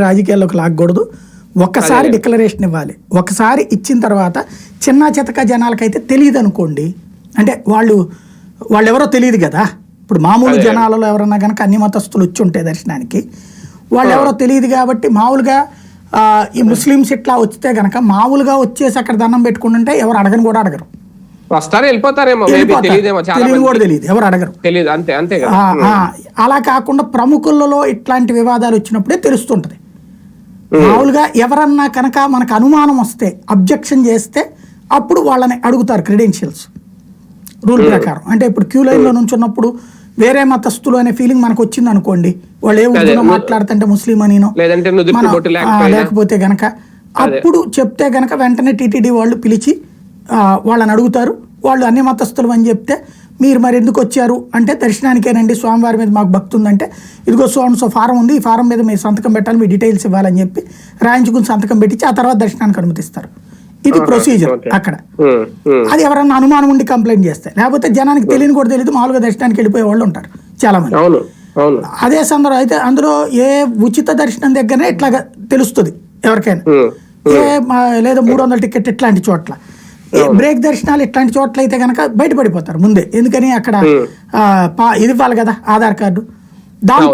రాజకీయాల్లోకి లాగకూడదు. ఒక్కసారి డిక్లరేషన్ ఇవ్వాలి. ఒకసారి ఇచ్చిన తర్వాత చిన్న చితక జనాలకైతే తెలియదు అనుకోండి అంటే వాళ్ళు వాళ్ళు ఎవరో తెలియదు కదా. ఇప్పుడు మామూలు జనాలలో ఎవరన్నా కనుక అన్ని మతస్థులు వచ్చి ఉంటే దర్శనానికి వాళ్ళు ఎవరో తెలియదు కాబట్టి మామూలుగా ఈ ముస్లిమ్స్ ఇట్లా వస్తే గనక మామూలుగా వచ్చేసి అక్కడ దండం పెట్టుకుంటుంటే ఎవరు అడగని కూడా అడగరు. వస్తారు వెళ్ళిపోతారేమో తెలియదు కూడా మంది తెలియదు ఎవరు అడగరు. తెలియదు అంతే అంతే అలా కాకుండా ప్రముఖులలో ఇట్లాంటి వివాదాలు వచ్చినప్పుడే తెలుస్తుంటది. మామూలుగా ఎవరన్నా కనుక మనకు అనుమానం వస్తే అబ్జెక్షన్ చేస్తే అప్పుడు వాళ్ళని అడుగుతారు క్రెడెన్షియల్స్ రూల్ ప్రకారం. అంటే ఇప్పుడు క్యూ లైన్లో నుంచున్నప్పుడు వేరే మతస్థులు అనే ఫీలింగ్ మనకు వచ్చింది అనుకోండి. వాళ్ళు ఏ ఉర్దూలో మాట్లాడుతుంటే ముస్లిం అనినో లేకపోతే గనక అప్పుడు చెప్తే గనక వెంటనే టీటీడీ వాళ్ళు పిలిచి వాళ్ళని అడుగుతారు. వాళ్ళు అన్ని మతస్థులు అని చెప్తే మీరు మరి ఎందుకు వచ్చారు? అంటే దర్శనానికేనండి స్వామివారి మీద మాకు భక్తి ఉందంటే ఇదిగో సో అండ్ సో ఫారం ఉంది ఈ ఫారం మీద మీరు సంతకం పెట్టాలి మీ డీటెయిల్స్ ఇవ్వాలని చెప్పి రాయించుకుని సంతకం పెట్టించి ఆ తర్వాత దర్శనానికి అనుమతిస్తారు. ఇది ప్రొసీజర్ అక్కడ. అది ఎవరన్నా అనుమానం ఉండి కంప్లైంట్ చేస్తే లేకపోతే జనానికి తెలియని కూడా తెలియదు మామూలుగా దర్శనానికి వెళ్ళిపోయే వాళ్ళు ఉంటారు చాలా మంది అదే సందర్భం అయితే అందులో ఏ ఉచిత దర్శనం దగ్గరనే ఇట్లాగా తెలుస్తుంది ఎవరికైనా. ఏ లేదా మూడు వందల టికెట్ ఇట్లాంటి చోట్ల. బ్రేక్ దర్శనాలు ఇట్లాంటి చోట్ల అయితే కనుక బయటపడిపోతారు ముందే. ఎందుకని అక్కడ ఇది ఇవ్వాలి కదా ఆధార్ కార్డు. దాంట్లో